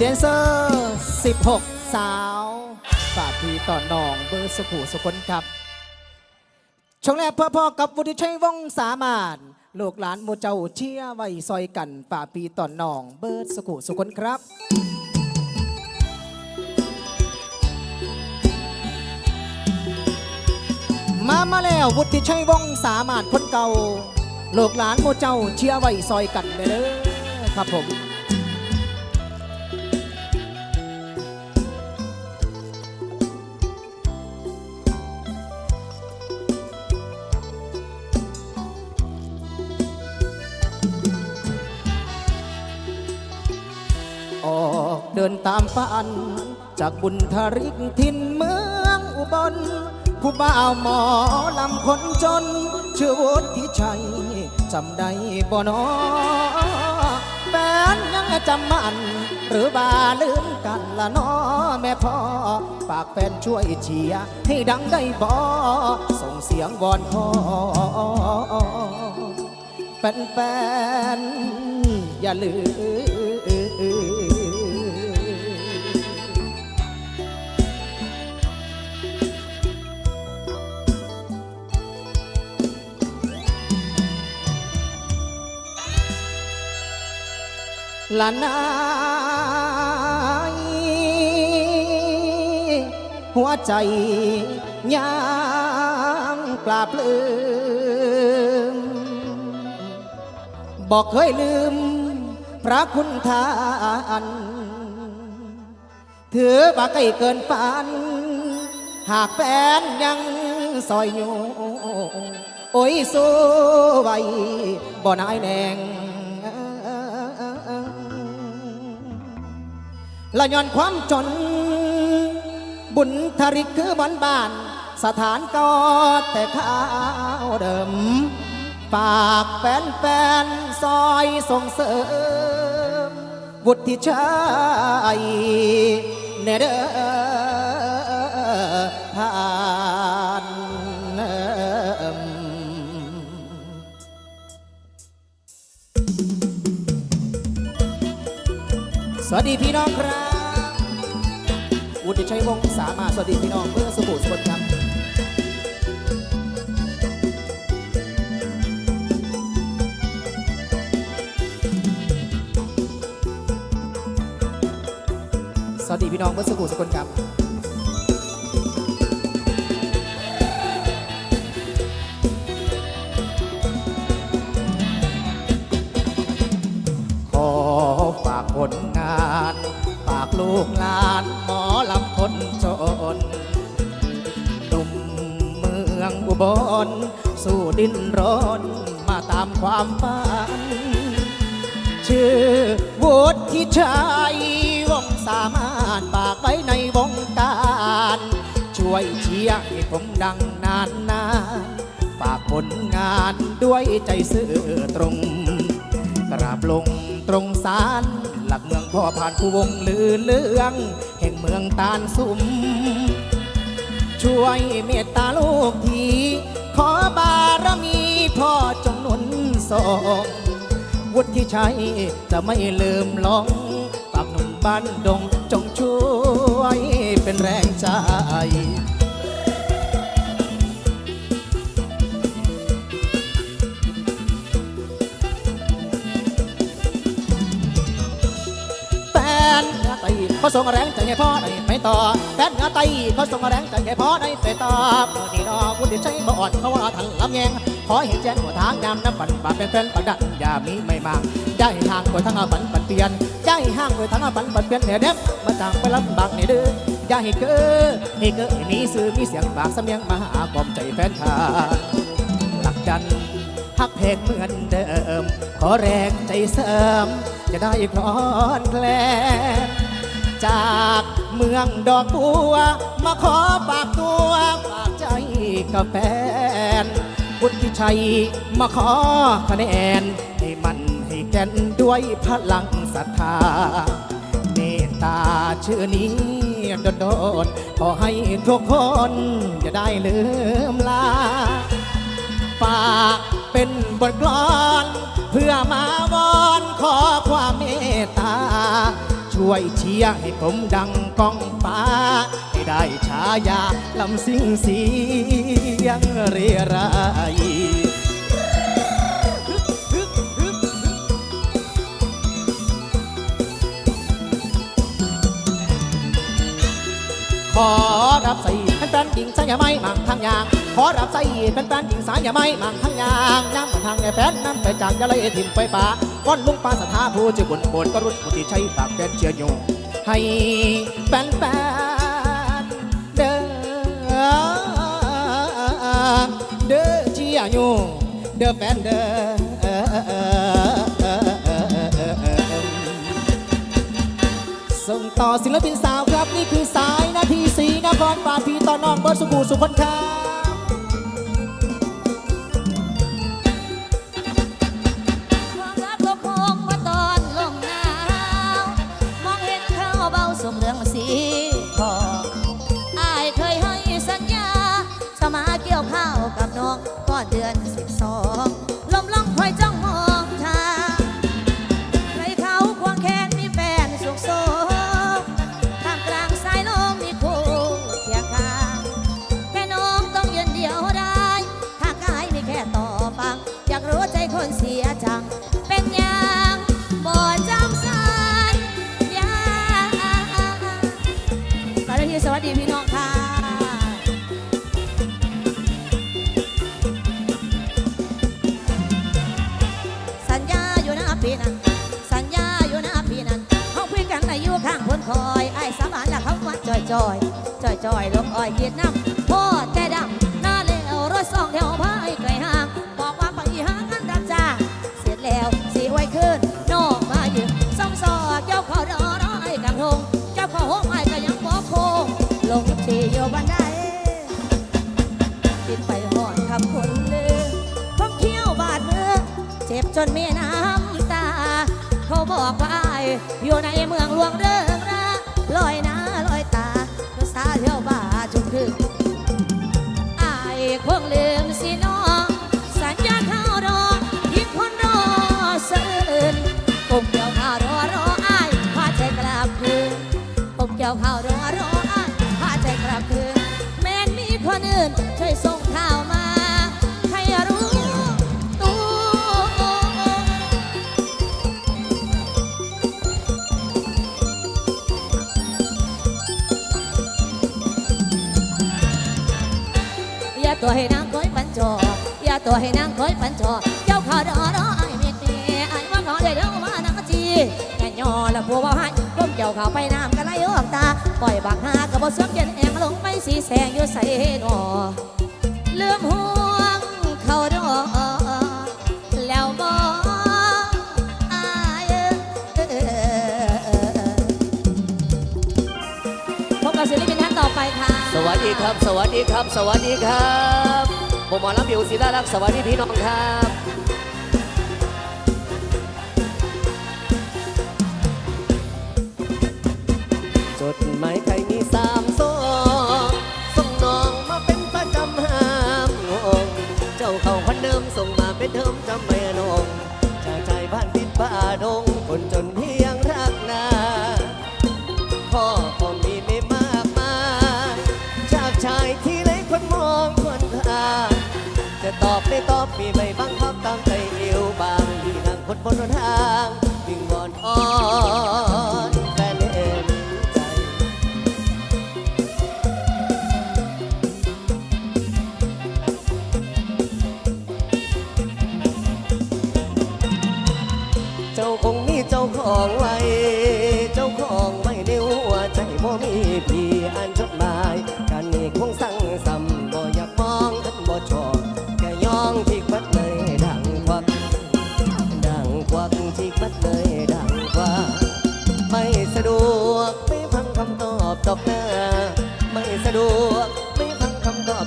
ีแดนเซอร์ 16 สาวฝากพี่ต่อนองเบอร์สุขุสุคนครับ ช่วงแรกพ่อพ่อกับวุฒิชัยวงสามารถลูกหลานโมเจ้าเชี่ยร์ไว้ซอยกันป่าปีต่อนนองเบิร์ดสุขุสุคนครับ มามาแล้ววุฒิชัยวงสามารถคนเก่าลูกหลานโมเจ้าเชี่ยร์ไว้ซอยกันเด้อครับผม ดินตามฝัน จากบุญทาริกทินเมืองอุบล ผู้บ่าวหมอลำคนจน ชื่อวุฒิชัยจำได้บ่นอแฟนยังจำมัน หรือบาลืมกันละนอแม่พ่อฝากแฟนช่วยเชียร์ให้ดังได้บ่ส่งเสียงวอนพ่อแฟนๆอย่าลืม ละนายหัวใจยังปราบลืมบอกเคยลืม พระคุณทานถือว่าใกล้เกินฝัน หากแฟนยังซอยอยู่ โอ้ยสู้ไว้บ่นายแนง ละย้อนความจน บุญทริกคือบอนบ้าน สถานก็แต่ข้าวเดิม ฝากแฟนๆซอยส่งเสริม วุฒิชัยเนเดอท สวัสดีพี่น้องครับ วุฒิชัยวงศ์สามาสวัสดีพี่น้องเพื่อสุขุสุขครับสวัสดีพี่น้องเพื่อสุขุสุขครับ กลูกหลานหมอลำคนจนหนุ่มเมืองอุบล สู้ดินร้อนมาตามความฝัน ชื่อวุฒิชัยวงสามารถฝากไว้ในวงการ ช่วยเชียร์ให้ผมดังนานนานๆฝากผลงานด้วยใจซื่อตรง กราบลงตรงสาร หลักเมืองพ่อผ่านผู้วงลือเลือง แห่งเมืองตาลสุม ช่วยเมตตาลูกทีขอบารมีพ่อจงหนุนส่งวุฒิชัยจะไม่ลืมลงฝากหนุ่มบ้านดงจงช่วยเป็นแรงใจ เขาส่งแรงใจให้พ่อได้ไปต่อแฟนเหงาไตเขาส่งแรงใจให้พ่อได้ไปต่อเมื่อนี้ดอกวุฒิชัยบ่อ่อนเขาว่าทันลำแยงขอเห็นแจ้งหัวทางยามน้ำปั่นปากเป็นแฟนปากดันอย่ามีไม่มางย้ห่างไปทางอาปันปันเปลี่ยนย้ห่างไปทางอาปันปันเปลี่ยนเนี่ยเด็บมาจากไปลำบากเนี่ยเด้ออย่าให้เก้อให้เก้อให้มีสื่อมีเสียงปากสำเนียงมาหากล่อมใจแฟนขาหลักจันฮักเพลงเหมือนเดิม ขอแรงใจเสริมจะได้คลอนแคลน จากเมืองดอกบัว มาขอฝากตัวฝากใจกับแฟนบุตรชัยมาขอคะแนน ให้มันให้แก่นด้วยพลังศรัทธาเมตตาชื่อนี้โดนโดนๆขอให้ทุกคนจะได้ลืมลาฝากเป็นบทกลอน เพื่อมาวอนขอความเมตตา ช่วยเชียร์ให้ผมดังก้องฟ้า ให้ได้ฉายาลำซิ่งเสียงเรไรายขอรับใส่เป็นแฟนหญิงสายไหมมั่งทางยาง ขอรับใส่แฟนๆหญิงสายไหมมั่งทางยางย้ำมาทางไอ้แฟนนั้นไปจากยาเลยถิ่นไปป่าก้อนลุงปลาสถาผู้จะบุญโบนก็รุ่นผู้ที่ใช้ปากแฟนเชียร์อยู่ ให้แฟนๆเด้อเด้อเชียร์อยู่เด้อแฟนเด้อส่งต่อศิลปินสาวครับ นี่คือสายนาทีสีนครปาพีต่อน้องเบิร์ดสุบูสุคนครั จนมีน้ำตา เขาบอกว่าอายอยู่ในเมืองหลวงเรื่องราลอยหน้าลอยตาภาษาเที่ยวบ้าจุกคืออายคงลืมสิน้องสัญญาเข้ารอยิ่งคนรอเสื่นกบเกี่ยวข้าวรอรออายพาใจกลับคืนกบเกี่ยวข้าวรอรออายพาใจกลับคืนแม้นมีคนอื่น ตัวให้นางคอยปันจออย่าตัวให้นางคอยปันจอเจ้าข่าดรอรอไอ้เมียตีไอ้ว่าขาได้เดี๋ยวมานังจีแกยอละผัวว่าให้ก้มเจ้าข่าวไปน้ำกันไหลออกตาปล่อยบักหากระบอกเสื้อเย็นแองลงไปสีแสงอยู่ใส่หนอเลื่อมห่ว ครับ สวัสดีครับ สวัสดีครับผมหมอลำบิวศิลารักษ์สวัสดีพี่น้องครับจดหมายใครมีสามซองส่งน้องมาเป็นประจำห้ามงงเจ้าเขาคนเดิมส่งมาเป็นเทิมจำไม่นงจากใจบ้านติดป่าดงคนจน บนทางวิ่งวอนอ้อ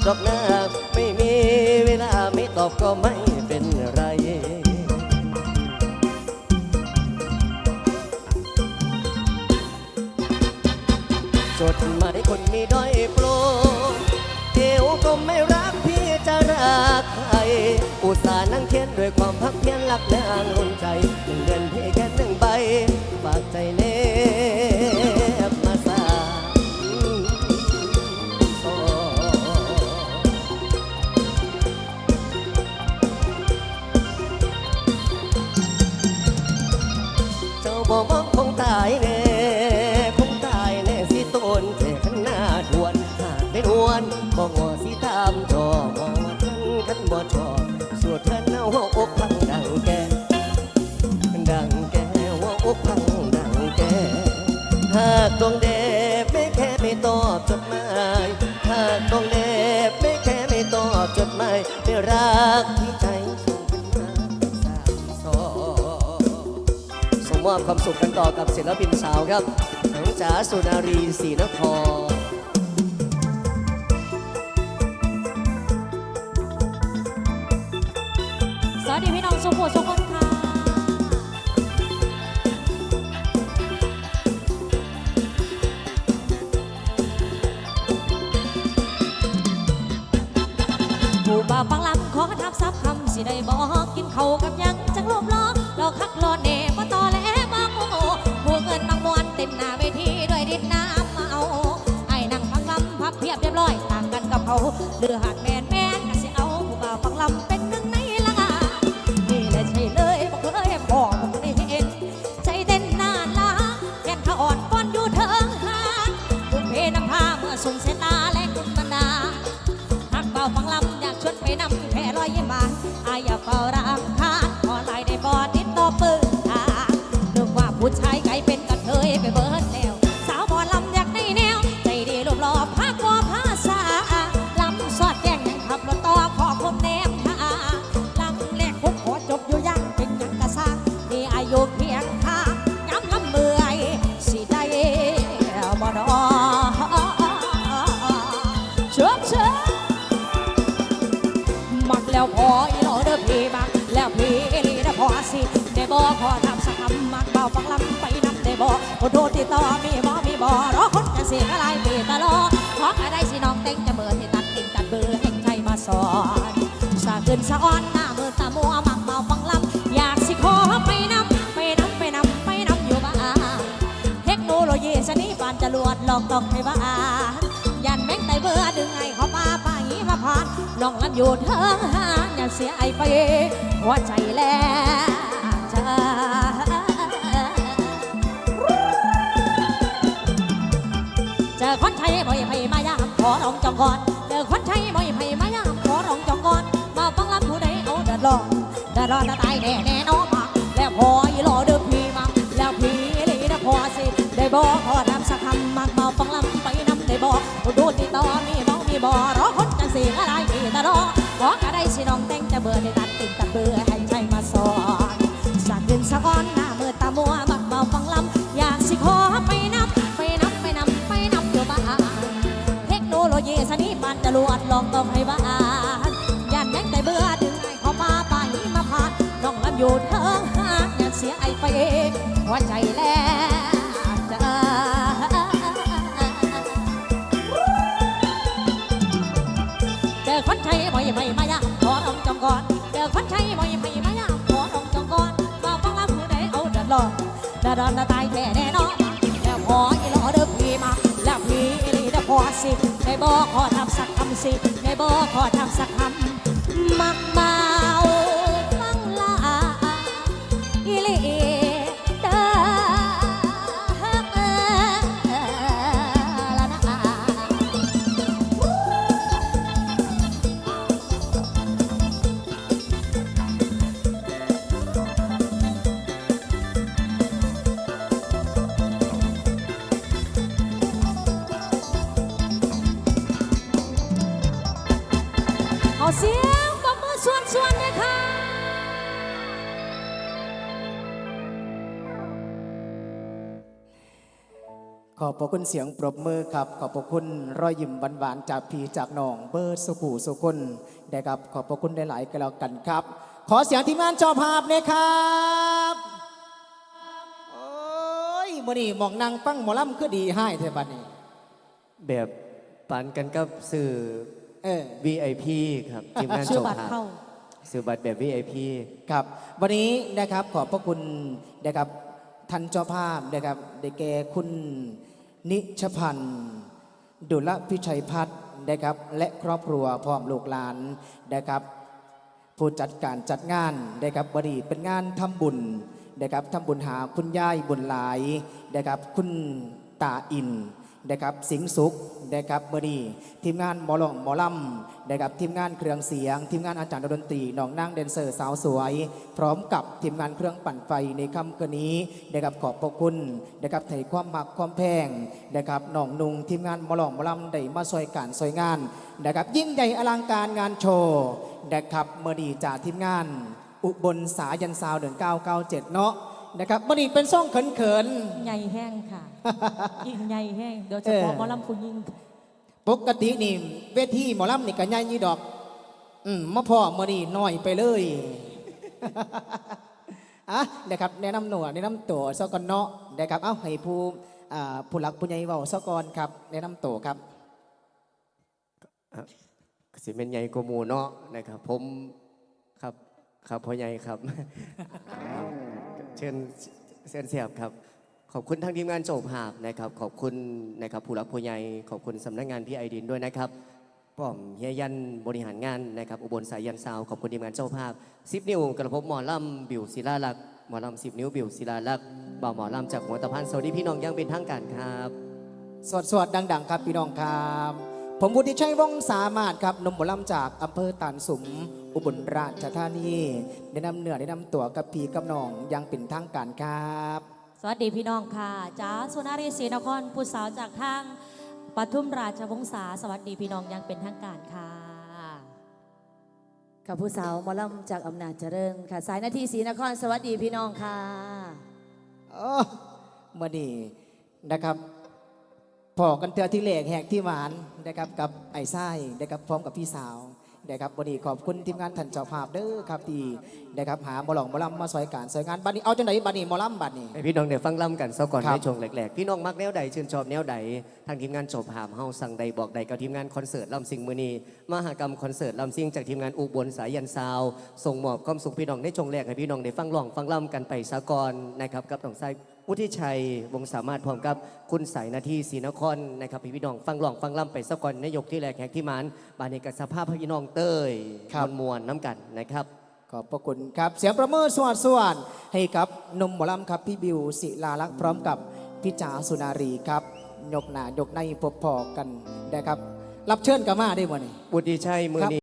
ดอกหน้า ไม่มีเวลาไม่ตอบก็ไม่เป็นไรจดหมายคนมีด้อยโปรเอวก็ไม่รักพี่จะรักใคร อุตส่าห์นั่งเขียนด้วยความพักเพียรรักและอ่านรนใจหนึ่งเดือนพี่แค่หนึ่งใบฝากใจ รักที่ใจส่งมาสามสองส่งมอบความสุขกันต่อกับศิลปินสาวครับน้องจ๋าสุนารีศรีนครสวัสดีพี่น้องสุขุมสุขค ได้บอกกินเขากับยังจังลบล้อเราคักรอเน่มาต่อแหลบางโมผู้เงินบางมวนเต็มหน้าเวทีด้วยดินน้ำมาเอาไอ้นั่งฟังลำพับเพียบเรียบร้อยต่างกันกับเขาเรือหัดแม บังลำไปนำได้บอกขอโทษที่ต่อมีบ่มีบ่รอคนจะเสียอะไรปีตลอดขอก็ได้สิน้องเต็งจะเบิดที่ตัดติ่งตัดเบอร์แห่งใจมาสอนสาขึ้นสะอ่อนหน้ามือตามัวมักเบาฟังลำอยากสิขอไปนำไปนำไปนำไปนำอยู่บ้านเทคโนโลยีชนิดปานจรวดลองต้องให้บ้านยันแม่งไตเบื่อดึงไอ้เขามาป่างี้มาผ่านน้องลำอยู่เทิงหานอย่าเสียไอไปหัวใจแล้ว ร้องจองก่อนเจอคนไทยบ่อยไผมายามขอร้องจองก่อนมาฟังลำผู้ใดเอาเดือดร้อนเดือดร้อนจะตายแน่แน่นอนมาแล้วพออีหลอเด้อพี่มาแล้วพี่เลยนะพอสิได้บอกขอทำสักคำมากมาฟังลำไปนำได้บอกดูติดต่อมีบอกมีบอรอคนจังสีอะไรมีแตลอบอกอะไรสิน้องแต่งจะเบื่อได้ตัดติดตัดเบื่อให้ใจมาสอนสักเดินสักอ่อนหน้ามือตามัวมักเมาฟังลำอยากสิขอไปนำ นโลยีสนิปานจะลวดลองต้องให้บ้านยันแม่งแต่เบื่อดึงไอ้เขามาไปมาผ่านน้องลำอยู่เทิงหางอย่าเสียไอ้ไปหัวใจแล้วจะเจอคนไทยบ่อยไม่ สิได้บอกขอทำสักคำสิไม่บอกขอทำสักคำมากมาย เอาเสียงปรบมือส่วนส่วนๆเลยค่ะ ขอบพระคุณเสียงปรบมือครับ ขอบพระคุณรอยยิ้มหวานๆจากพี่จากน้องเบิร์ดสุขูสุคนได้ครับ ขอบพระคุณได้หลายๆกันแล้วกันครับ ขอเสียงทีมงานจอภาพเนี่ยครับโอ้ยมื่อนี้หมองนางฟังหมอลำคือดีให้เทบันนี้แบบปันกันกับสื่อ เออ VIP ครับทีมงานชื่อโจบัตรภาพเข้าสื่อบัตรแบบ VIP ครับ วันนี้นะครับขอบพระคุณนะครับท่านเจ้าภาพนะครับได้แก่คุณนิชพันธ์ดุลพิชัยพัฒน์นะครับและครอบครัวพร้อมลูกหลานนะครับ ผู้จัดการจัดงานนะครับวันนี้เป็นงานทำบุญนะครับทำบุญหาคุณยายบุญหลายนะครับคุณตาอิน นะครับสิงสุขนะครับเมื่อนี้ทีมงานหมอลองหมอลำนะครับทีมงานเครื่องเสียง ทีมงานอาจารย์ดนตรีน้องนั่งแดนเซอร์สาวสวย พร้อมกับทีมงานเครื่องปั่นไฟในค่ำคืนนี้นะครับขอบพระคุณนะครับไถ่ความมักความแพงนะครับน้องนุงทีมงานหมอลองหมอลำได้มาซอยการซอยงานนะครับยิ่งใหญ่อลังการงานโชว์นะครับเมื่อนี้จากทีมงาน อุบลสายันซาว1997 เนาะ นะครับมื่อนี้เป็นซ่องเขินใหญ่แห้งค่ะยิ่งใหญ่แห้งโดยเฉพาะเออหมอลำผู้ยิ่งๆปกตินี่เวทีหมอลำนี่ก็ใหญ่ยี่ดอก อืมมาพ่อมื่อนี้น้อยไปเลยอะนะครับแนะนำหน่วยแนะนำตัวซะก่อนเนาะนะครับเอ้าให้ผู้อ่าผู้หลักผู้ใหญ่เว้าซะก่อนครับ แนะนำตัวครับ สิเป็นใหญ่กว่าหมูเนาะนะครับ ผมครับครับพ่อใหญ่ครับเชิญเชิญเสียบครับ ขอบคุณทางทีมงานโจบหาบนะครับ ขอบคุณนะครับผู้รักผู้ใหญ่ขอบคุณสำนักงานพี่ไอดินด้วยนะครับป้อมเฮียยันบริหารงานนะครับอุบลสายยันซาวขอบคุณทีมงานเจ้าภาพสิบนิ้วกระพบหมอลำบิวศิลาลักษ์หมอลำสิบนิ้วบิวศิลาลักษ์บ่าวหมอลำจากหัวตะพานสวัสดีพี่น้องยังเป็นทางการครับ สวดสวดดัง ๆ ครับพี่น้องครับ ผมวุฒิชัยวงศ์สามารถครับหนมหมอลำจากอำเภอตานสุม อุบลราชธานีได้นำเหนือได้นำตัวกับพี่กับน้องอยังเป็นทางการครับ สวัสดีพี่น้องค่ะจ้าสุนารีศรีนครผู้สาวจากทางปทุมราชวงศาสวัสดีพี่น้องอยังเป็นทางการค่ะค่ะผู้สาวหมอลำจากอำนาจเจริญค่ะ สายนาทีศรีนครสวัสดีพี่น้องค่ะเออมื่อนี้นะครับ พอกันเตือที่เหลกแหกที่หวานนะครับกับไอ้ไส้นะครับพร้อมกับพี่สาวนะครับวันนี้ขอบคุณทีมงานท่านเจ้าภาพเด้อครับที่นะครับหาหมอหลองหมอลำมาซอยการซอยงานบัดนี้เอาจังไหนบัดนี้หมอลำบัดนี้ ให้พี่น้องเดี๋ยวฟังล่ำกันซะก่อนครับ ในช่วงแรกๆ พี่น้องมักแนวใดชื่นชอบแนวใดทางทีมงานจบหามเฮาสั่งใดบอกใดกับทีมงานคอนเสิร์ตลำซิงมือนีมหากรรมคอนเสิร์ตลำซิงจากทีมงานอุบลสายันซาว ส่งมอบความสุขพี่น้องในช่วงแรกให้พี่น้องได้ฟังร้องฟังล่ำกันไปซะก่อนนะครับกับน้องไส้ วุฒิชัยวงศ์สามารถพร้อมกับคุณสายนาทีศรีนครนะครับให้พี่น้องฟังร้องฟังล่ำไปซะก่อนในยกที่แรกแขกที่มันบานในกับสภาพพี่น้องเต้ยครับมวลๆน้ำกันนะครับขอบพระคุณครับ เสียงประเมินสวัสดสวัสดให้กับหนมหมอลำครับ พี่บิวศิลาลักษณ์พร้อมกับพี่จ๋าสุนารีครับยกหน้ายกในพบพอกันนะครับ รับเชิญกับมาได้หมดนี่ วุฒิชัยมือครับ นี้